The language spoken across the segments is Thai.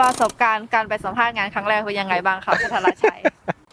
ประสบการณ์การไปสัมภาษณ์งานครั้งแรกเป็นยังไงบ้างคะพัทรชัย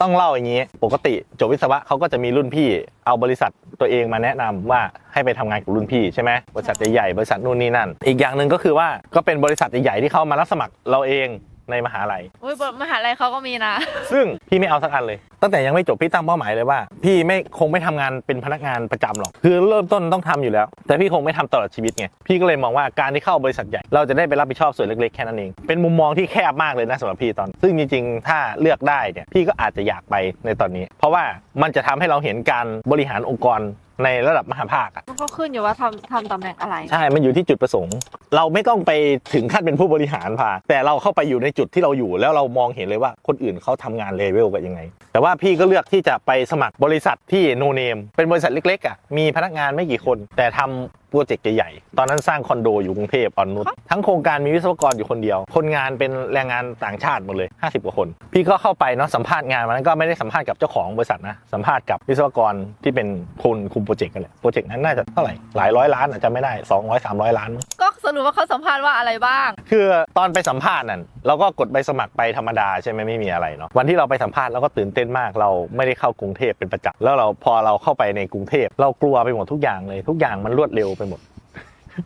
ต้องเล่าอย่างนี้ ปกติจบวิศวะเขาก็จะมีรุ่นพี่ เอาบริษัทตัวเองมาแนะนำว่าให้ไปทำงานกับรุ่นพี่ใช่ไหมบริษัทใหญ่ๆบริษัทนู่นนี่นั่น อีกอย่างหนึ่งก็คือว่าก็เป็นบริษัทใหญ่ๆที่เข้ามารับสมัครเราเอง ในมหาลัย อุ้ยมหาลัยเขาก็มีนะ ซึ่งพี่ไม่เอาสักอันเลย ตั้งแต่ยังไม่จบพี่ตั้งเป้าหมายเลยว่า พี่ไม่คงไม่ทำงานเป็นพนักงานประจำหรอก คือเริ่มต้นต้องทำอยู่แล้ว แต่พี่คงไม่ทำตลอดชีวิตไง พี่ก็เลยมองว่าการที่เข้าบริษัทใหญ่ เราจะได้ไปรับผิดชอบส่วนเล็กๆแค่นั้นเอง เป็นมุมมองที่แคบมากเลยนะสำหรับพี่ตอน ซึ่งจริงๆ ถ้าเลือกได้เนี่ยพี่ก็อาจจะอยากไปในตอนนี้ เพราะว่ามันจะทำให้เราเห็นการบริหารองค์กรในระดับมหาภาคอะมันก็ขึ้นอยู่ว่าทำทำตำแหน่งอะไร ใช่ มันอยู่ที่จุดประสงค์ เราไม่ต้องไปถึงขั้นเป็นผู้บริหารพาแต่เราเข้าไปอยู่ในจุดที่เราอยู่ แล้วเรามองเห็นเลยว่าคนอื่นเขาทำงานเลเวลกันยังไง แต่ว่าพี่ก็เลือกที่จะไปสมัครบริษัทที่โนเนมเป็นบริษัทเล็กๆอะมีพนักงานไม่กี่คน แต่ทำ โปรเจกต์ใหญ่ๆ ตอนนั้นสร้างคอนโดอยู่กรุงเทพอ่อนนุชทั้งโครงการมีวิศวกรอยู่คนเดียว คนงานเป็นแรงงานต่างชาติหมดเลย 50 กว่าคน พี่ก็เข้าไปเนาะสัมภาษณ์งานวันนั้นก็ไม่ได้สัมภาษณ์กับเจ้าของบริษัทนะสัมภาษณ์กับวิศวกรที่เป็นคนคุมโปรเจกต์กันแหละโปรเจกต์นั้นน่าจะเท่าไหร่หลายร้อยล้านอาจจะไม่ได้ 200 300 ล้านมั้งก็ส รุปว่าเขาสัมภาษณ์ว่าอะไรบ้าง คือตอนไปสัมภาษณ์นั่นเราก็กดใบสมัครไปธรรมดาใช่ไหมไม่มีอะไรเนาะวันที่เราไปสัมภาษณ์เราก็ตื่นเต้นมากเราไม่ได้เข้ากรุงเทพเป็นประจำแล้วเราพอเราเข้าไปในกรุงเทพ เรากลัวไปหมดทุกอย่างเลยทุกอย่างมันรวดเร็วไปหมด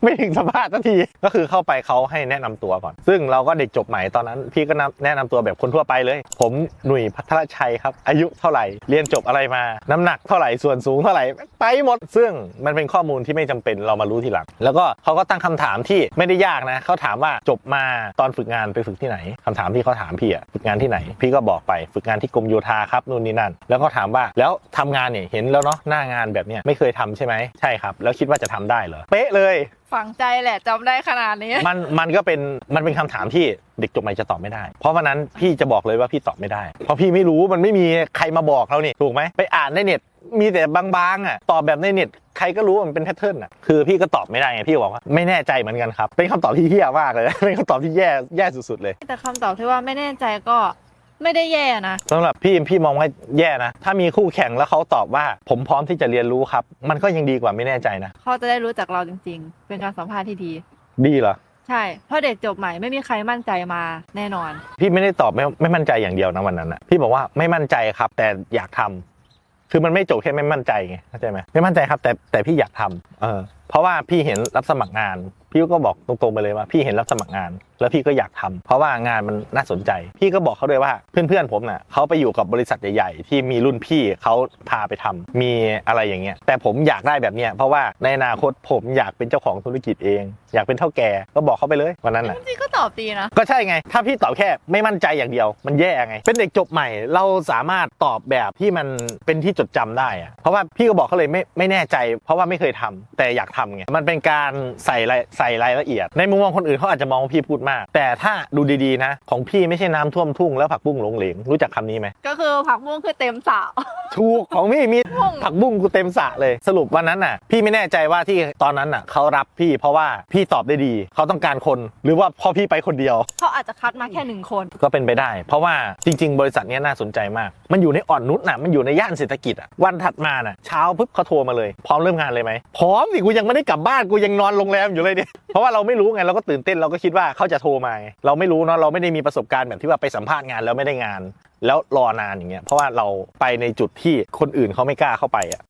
ไม่ถึงสภาษณ์สักทีก็คือเข้าไปเขาให้แนะนำตัวก่อน ซึ่งเราก็เด็กจบใหม่ตอนนั้น พี่ก็แนะนำตัวแบบคนทั่วไปเลย ผมหนุ่ยพัทรชัยครับ อายุเท่าไหร่เรียนจบอะไรมา น้ำหนักเท่าไหร่ส่วนสูงเท่าไหร่ไปหมด ซึ่งมันเป็นข้อมูลที่ไม่จำเป็นเรามารู้ทีหลัง แล้วก็เขาก็ตั้งคำถามที่ไม่ได้ยากนะเขาถามว่าจบมาตอนฝึกงานไปฝึกที่ไหนคำถามที่เขาถามพี่อะฝึกงานที่ไหน พี่ก็บอกไปฝึกงานที่กรมโยธาครับนู่นนี่นั่น แล้วก็ถามว่าแล้วทำงานเนี่ยเห็นแล้วเนาะหน้างานแบบเนี้ยไม่เคยทำใช่ไหมใช่ครับ แล้วคิดว่าจะทำได้เหรอเป๊ะเลย ฝังใจแหละจำได้ขนาดนี้ มันมันก็เป็นมันเป็นคำถามที่เด็กจบใหม่จะตอบไม่ได้ เพราะวันนั้นพี่จะบอกเลยว่าพี่ตอบไม่ได้ เพราะพี่ไม่รู้มันไม่มีใครมาบอกเรานี่ถูกไหมไปอ่านในเน็ตมีแต่บางๆอะตอบแบบในเน็ตใครก็รู้ว่ามันเป็นแพทเทิร์นอะคือพี่ก็ตอบไม่ได้ไงพี่บอกว่าไม่แน่ใจเหมือนกันครับเป็นคำตอบที่เหี้ยมากเลยเป็นคำตอบที่แย่แย่สุดๆเลย แต่คำตอบที่ว่าไม่แน่ใจก็ ไม่ได้แย่นะสำหรับพี่พี่มองว่าแย่นะ ถ้ามีคู่แข่งแล้วเขาตอบว่า ผมพร้อมที่จะเรียนรู้ครับ มันก็ยังดีกว่าไม่แน่ใจนะเขาจะได้รู้จักเราจริง ๆ เป็นการสัมภาษณ์ที่ดี ดีเหรอใช่ เพราะเด็กจบใหม่ไม่มีใครมั่นใจมาแน่นอน พี่ไม่ได้ตอบไม่ไม่มั่นใจอย่างเดียวนะวันนั้นนะพี่บอกว่าไม่มั่นใจครับ แต่อยากทำคือมันไม่จบแค่ไม่มั่นใจไงเข้าใจไหมไม่มั่นใจครับ แต่แต่พี่อยากทำเออ เพราะว่าพี่เห็นรับสมัครงาน พี่ก็บอกตรงๆไปเลยว่าพี่เห็นรับสมัครงาน แล้วพี่ก็อยากทำเพราะว่างานมันน่าสนใจ พี่ก็บอกเขาด้วยว่าเพื่อนๆผมน่ะเขาไปอยู่กับบริษัทใหญ่ๆ ที่มีรุ่นพี่เขาพาไปทำมีอะไรอย่างเงี้ยแต่ผมอยากได้แบบเนี้ยเพราะว่าในอนาคตผมอยากเป็นเจ้าของธุรกิจเอง อยากเป็นเท่าแก่ก็บอกเขาไปเลยวันนั้นน่ะ ตอบดีนะ ก็ใช่ไง ถ้าพี่ตอบแค่ไม่มั่นใจอย่างเดียว มันแย่ไง เป็นเด็กจบใหม่ เราสามารถตอบแบบที่มันเป็นที่จดจำได้อะเพราะว่าพี่ก็บอกเขาเลยไม่ไม่แน่ใจ เพราะว่าไม่เคยทำแต่อยากทำไง มันเป็นการใส่รายใส่รายละเอียด ในมุมมองคนอื่นเขาอาจจะมองว่าพี่พูดมาก แต่ถ้าดูดีๆนะ ของพี่ไม่ใช่น้ำท่วมทุ่งแล้วผักบุ้งหลงเหลงรู้จักคำนี้ไหมก็คือผักบุ้งคือเต็มสาวถูกของพี่มีบุ้งผักบุ้งกูเต็มสระเลย สรุปวันนั้นน่ะ พี่ไม่แน่ใจว่าที่ตอนนั้นน่ะเขารับพี่เพราะว่าพี่ตอบได้ดี เขาต้องการคนหรือว่าเพราะพี่ไปคนเดียว เขาอาจจะคัดมาแค่หนึ่งคน ก็เป็นไปได้ เพราะว่าจริง ๆ บริษัทเนี้ยน่าสนใจมาก มันอยู่ในอ่อนนุชน่ะ มันอยู่ในย่านเศรษฐกิจอะ วันถัดมาน่ะ เช้าปุ๊บเขาโทรมาเลย พร้อมเริ่มงานเลยไหม พร้อมสิ กูยังไม่ได้กลับบ้าน กูยังนอนโรงแรมอยู่เลยเนี่ย เพราะว่าเราไม่รู้ไง เราก็ตื่นเต้น เราก็คิดว่าเขาจะโทรมาไงเราไม่รู้เนาะ เราไม่ได้มีประสบการณ์แบบที่ว่าไปสัมภาษณ์งานแล้วไม่ได้งาน แล้วรอนานอย่างเงี้ย เพราะว่าเราไปในจุดที่คนอื่นเขาไม่กล้าเข้าไปอะ